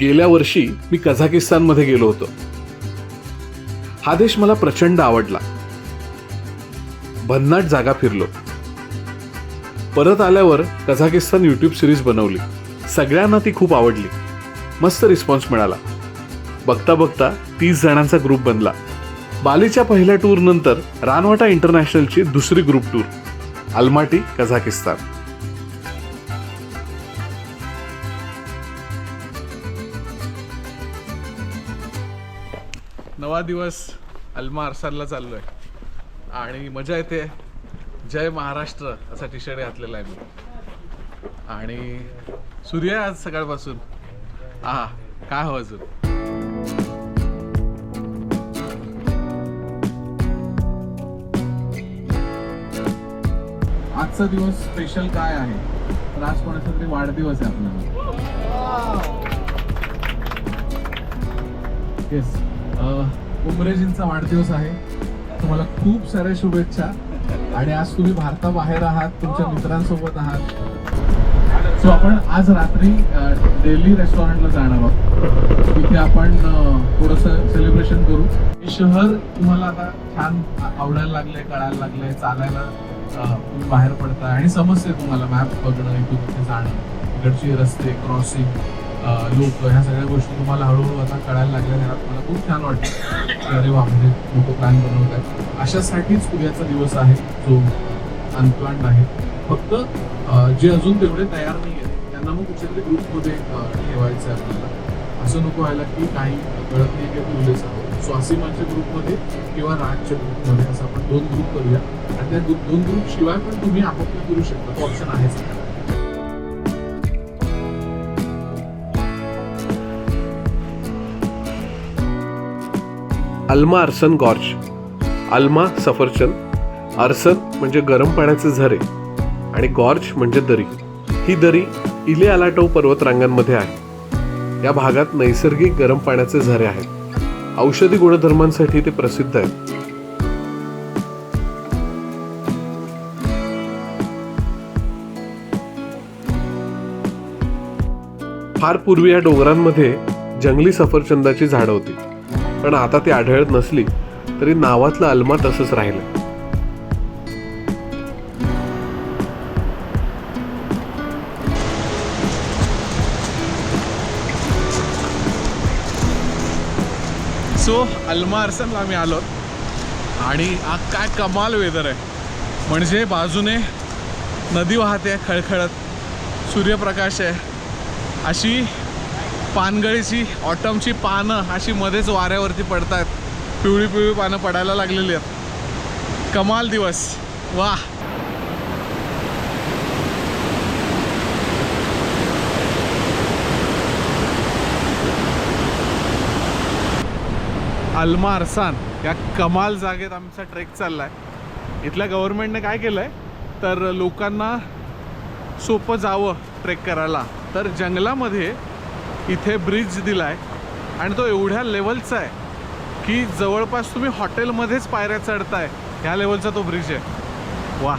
गेल्या वर्षी मी कझाकिस्तानमध्ये गेलो होतो. हा देश मला प्रचंड आवडला. भन्नाट जागा फिरलो. परत आल्यावर कझाकिस्तान यूट्यूब सिरीज बनवली. सगळ्यांना ती खूप आवडली. मस्त रिस्पॉन्स मिळाला. बघता बघता तीस जणांचा ग्रुप बनला. बालीच्या पहिल्या टूर नंतर रानवाटा इंटरनॅशनलची दुसरी ग्रुप टूर अल्माटी कझाकिस्तान. नवा दिवस अल्मा अरसानला चाललोय. आणि मजा येते. जय महाराष्ट्र असा टी शर्ट घातलेला आहे मी. आणि सूर्य आहे आज सकाळपासून. हा काय हवं अजून? आजचा दिवस स्पेशल काय आहे? तर आज कोणाचा तरी वाढदिवस आहे आपला येस उमरेजींचा वाढदिवस आहे. तुम्हाला खूप साऱ्या शुभेच्छा. आणि आज तुम्ही भारताबाहेर आहात तुमच्या मित्रांसोबत आहात. सो आपण आज रात्री डेली रेस्टॉरंटला जाणार आहोत. तिथे आपण थोडस सेलिब्रेशन करू. हे शहर तुम्हाला आता छान आवडायला लागले कळायला लागले चालायला तुम्ही बाहेर पडता आणि समजते तुम्हाला मॅप बघणं इथून तिथे जाणं इकडचे रस्ते क्रॉसिंग लोक ह्या सगळ्या गोष्टी तुम्हाला हळूहळू आता कळायला लागल्या घरात. मला खूप छान वाटतं की अरे वा म्हणजे लोक प्लॅन बनवत आहेत अशासाठीच उद्याचा दिवस आहे जो अनप्लॅन्ड आहे. फक्त जे अजून तेवढे तयार नाही आहेत त्यांना मग कुठल्या तरी ग्रुपमध्ये ठेवायचं आहे आपल्याला. असं नको व्हायला की काही कळत नाही की उरलेच आहोत. स्वासिमाच्या ग्रुपमध्ये किंवा राजच्या ग्रुपमध्ये असं आपण दोन ग्रुप करूया. आणि त्या दोन ग्रुप शिवाय पण तुम्ही आपापल्या करू शकता. तो ऑप्शन आहेच. अल्मा अर्सन गॉर्ज. अल्मा सफरचंद. अर्सन म्हणजे गरम पाण्याचे झरे आणि गॉर्ज म्हणजे दरी. ही दरी इले अलाटो पर्वतरांगांमध्ये आहे. या भागात नैसर्गिक गरम पाण्याचे झरे आहेत. औषधी गुणधर्मांसाठी ते प्रसिद्ध आहेत. फार पूर्वी या डोंगरांमध्ये जंगली सफरचंदाची झाडं होती. पण आता ती आढळत नसली तरी नावातलं अल्मा तसंच राहिलं. सो अल्मा अर्सनला आम्ही आलो. आणि हा काय कमाल वेदर आहे. म्हणजे बाजूने नदी वाहते खळखळत सूर्यप्रकाश आहे. अशी पानगळीची ऑटमची पानं अशी मध्येच वाऱ्यावरती पडत आहेत पिवळी पिवळी पानं पडायला लागलेली आहेत. कमाल दिवस. वा अल्मा अरसान या कमाल जागेत आमचा ट्रेक चाललाय. इथल्या गव्हर्नमेंटने काय केलंय? तर लोकांना सोपं जावं ट्रेक करायला. तर जंगलामध्ये इथे ब्रिज दिला आहे आणि तो एवढ्या लेवलचा आहे की जवळपास तुम्ही हॉटेलमध्येच पायऱ्या चढताय. ह्या लेवलचा तो ब्रिज आहे. वा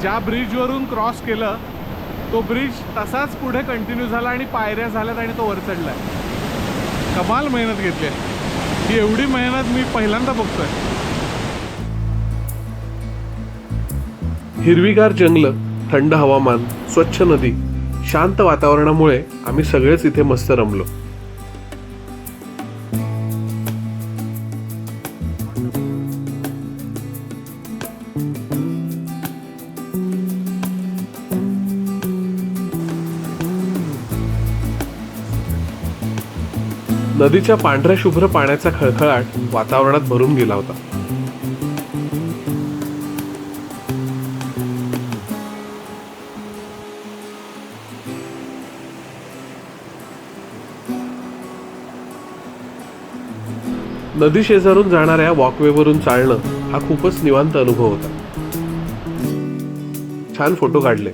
ज्या ब्रिजवरून क्रॉस केलं तो ब्रिज तसाच पुढे कंटिन्यू झाला आणि पायऱ्या झाल्यात आणि तो वर चढला आहे कमाल मेहनत घेतली आहे. ही एवढी मेहनत मी पहिल्यांदा बघतोय. हिरवीगार जंगल थंड हवामान स्वच्छ नदी शांत वातावरणामुळे आम्ही सगळेच इथे मस्त रमलो. नदीच्या पांढऱ्या शुभ्र पाण्याचा खळखळाट वातावरणात भरून गेला होता. नदी शेजारून जाणाऱ्या वॉकवेवरून चालणं हा खूपच निवांत अनुभव होता. छान फोटो काढले.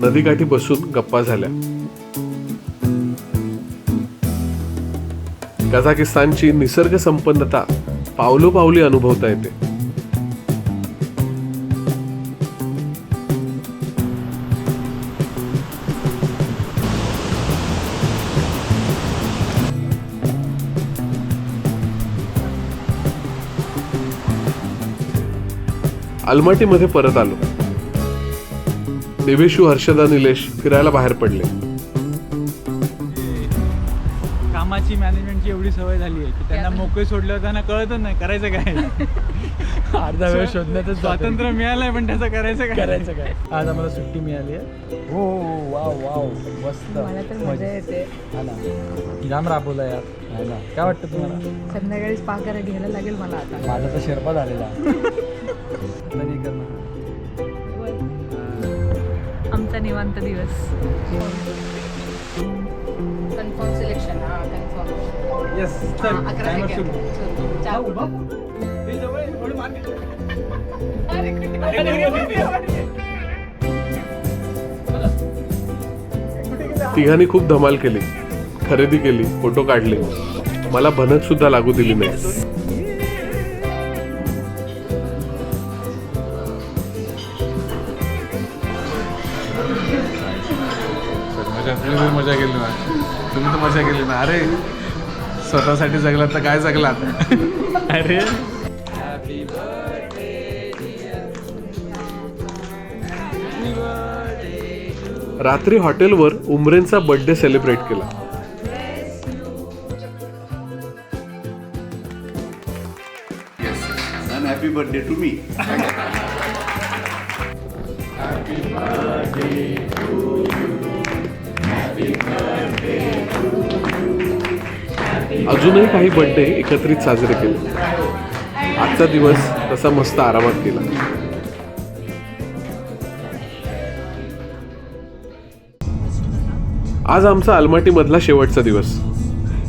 नदीकाठी बसून गप्पा झाल्या. कझाकिस्तानची निसर्ग संपन्नता पावलोपावली अनुभवता येते. अलमाटीमध्ये परत आलो. देवेशू हर्षदा निलेश फिरायला बाहेर पडले. एवढी सवय झाली आहे की त्यांना मोकळे सोडल्यावर त्यांना कळतच नाही करायचं काय? अर्धा वेळ शोधण्यातच स्वातंत्र्य मिळालंय पण त्याचं करायचं काय? करायचं काय? आज आम्हाला सुट्टी मिळाली आहे. हो वाव वाव मस्त. मजा येते. हा जाम राबवला यार. हा काय वाटतं तुम्हाला? संध्याकाळीच पाकर घ्यायला लागेल मला आता. माझा तर शेरपा झालेला. आमचा निवांत दिवस. येस अकरा सेकंड तिघांनी खूप धमाल केली. खरेदी केली फोटो काढले. मला भनक सुद्धा लागू दिली नाही. मजा तुम्ही तर मजा केली ना. तुम्ही तर मजा केली ना. अरे स्वतःसाठी जगलात तर काय जगलात? अरे. रात्री हॉटेलवर उमरेंचा बर्थडे सेलिब्रेट केला. And happy birthday to me. अजूनही काही बड्डे एकत्रित साजरे केले. आजचा दिवस तसा मस्त आरामात गेला. आज आमचा आलमाटीमधला शेवटचा दिवस.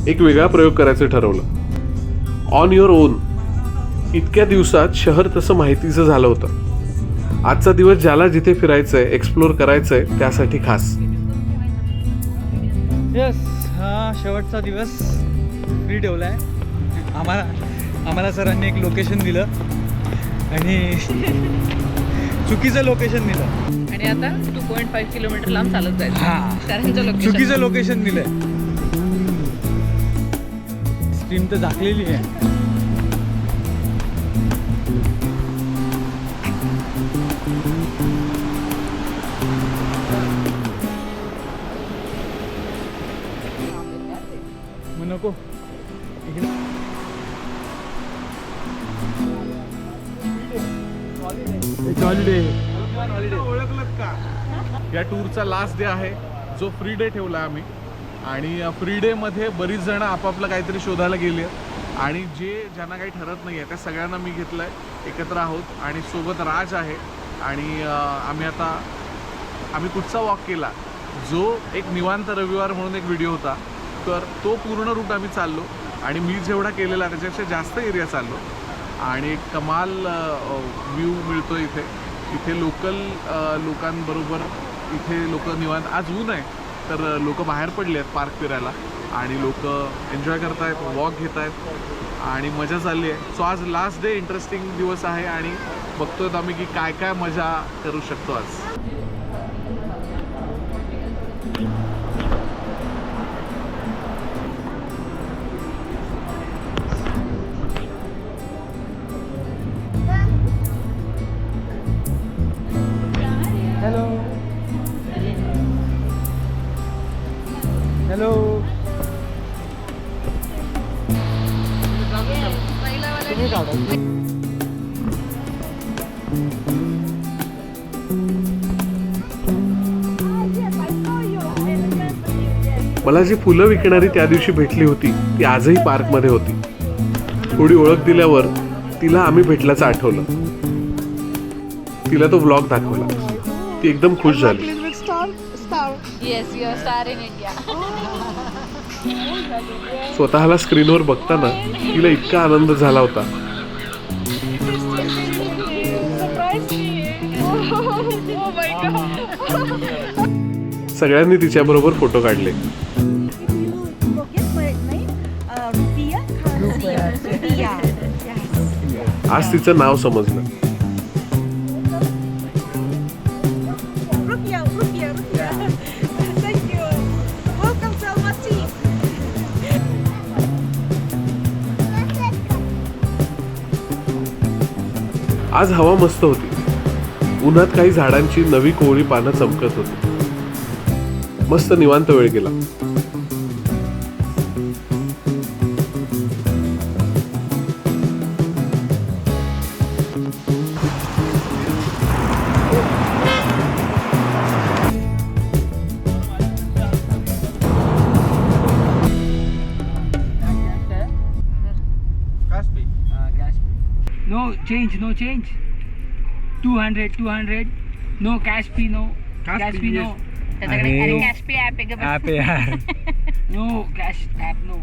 एक वेगळा प्रयोग करायचं ठरवलं. ऑन युअर ओन इतक्या दिवसात शहर तसं माहितीचं झालं होतं. आजचा दिवस ज्याला जिथे फिरायचंय एक्सप्लोर करायचंय त्यासाठी खास. यस हा शेवटचा दिवस. फ्री ठेवला आहे आम्हाला आम्हाला सरांनी एक लोकेशन दिलं. आणि चुकीचं लोकेशन दिलं. आणि आता टू पॉईंट फाईव्ह किलोमीटर लांब चालत जायचं. हा. चुकीचं लोकेशन दिलंय. स्क्रीन तर झाकलेली आहे. इकडे या टूरचा लास्ट डे आहे. जो फ्री डे ठेवला आम्ही. आणि फ्री डे मध्ये बरीच जण आपापलं काहीतरी शोधायला गेली आणि जे ज्यांना काही ठरत नाही आहे त्या सगळ्यांना मी घेतलंय. एकत्र आहोत. आणि सोबत राज आहे. आणि आम्ही आता आम्ही कुठचा वॉक केला? जो एक निवांत रविवार म्हणून एक व्हिडिओ होता. तर तो पूर्ण रूट आम्ही चाललो. आणि मी जेवढा केलेला त्याच्यापेक्षा जास्त एरिया चाललो. आणि कमाल व्ह्यू मिळतो इथे. इथे लोकल लोकांबरोबर इथे लोक निवांत आज ऊन आहे तर लोक बाहेर पडले आहेत पार्क फिरायला. आणि लोक एन्जॉय करतायत वॉक घेत आहेत आणि मजा चालली आहे. सो आज लास्ट डे इंटरेस्टिंग दिवस आहे आणि बघतोय आम्ही की काय काय मजा करू शकतो आज. हॅलो. तुम्ही काढा. मला जी फुलं विकणारी त्या दिवशी भेटली होती ती आजही पार्कमध्ये होती. थोडी ओळख दिल्यावर तिला आम्ही भेटल्याचं आठवलं. तिला तो व्लॉग दाखवला. ती एकदम खुश झाली. Yes your star in India स्वतःला स्क्रीनवर बघताना तिला इतका आनंद झाला होता. सगळ्यांनी तिच्याबरोबर फोटो काढले. आज तिचं नाव समजलं. आज हवा मस्त होती. उन्हात काही झाडांची नवी कोवळी पानं चमकत होती. मस्त निवांत वेळ गेला. No change, no change. 200, 200. No cash fee, no. Cash fee, no. त्याच्याकडे अरे. कॅश पे ऍप आहे का ॲप आहे यार No cash app, no.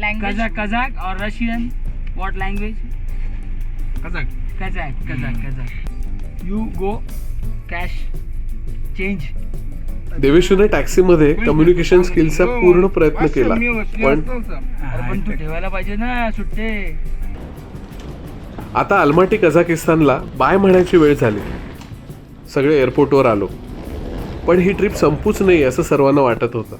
Language Kazakh, Kazakh or Russian? What language? Kazakh. Kazakh, Kazakh, Kazakh. You go cash, change. देवेशूने टॅक्सीमध्ये communication स्किलचा पूर्ण प्रयत्न केला पण अरे पण तू ठेवायला पाहिजे ना सुट्टे आता अलमाटी कझाकिस्तानला बाय म्हणायची वेळ झाली. सगळे एअरपोर्टवर आलो. पण ही ट्रिप संपूच नाही असं सर्वांना वाटत होतं.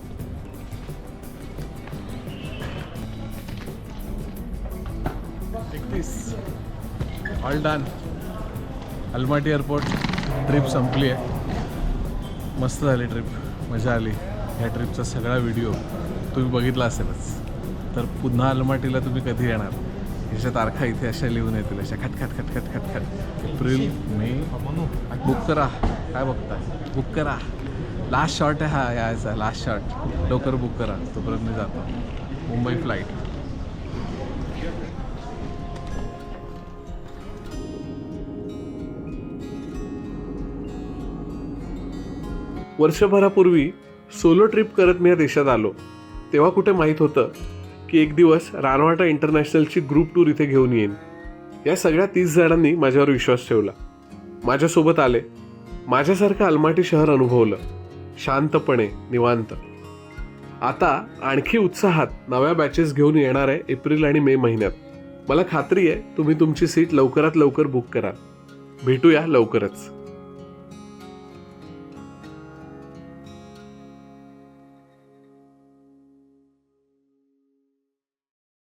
All done Almaty airport trip संपली आहे. मस्त झाली ट्रिप. मजा आली. ह्या ट्रिपचा सगळा व्हिडिओ तुम्ही बघितला असेलच. तर पुन्हा अलमाटीला तुम्ही कधी येणार? ह्याच्या तारखा इथे अशा लिहून येतील अशा खट खट खट खट खट खट. April May. बुक करा. काय बघताय? बुक करा. लास्ट शॉट आहे हा यायचा लास्ट शॉट लवकर बुक करा. तोपर्यंत मी जातो. मुंबई फ्लाईट वर्षभरापूर्वी सोलो ट्रिप करत मी या देशात आलो. तेव्हा कुठे माहीत होतं? की एक दिवस रानवाटा इंटरनॅशनलची ग्रुप टूर इथे घेऊन येईन. या सगळ्या तीस जणांनी माझ्यावर विश्वास ठेवला. माझ्यासोबत आले. माझ्यासारखं अलमाटी शहर अनुभवलं. शांतपणे निवांत. आता आणखी उत्साहात नव्या बॅचेस घेऊन येणार आहे एप्रिल आणि मे महिन्यात. मला खात्री आहे तुम्ही तुमची सीट लवकरात लवकर बुक करा. भेटूया लवकरच.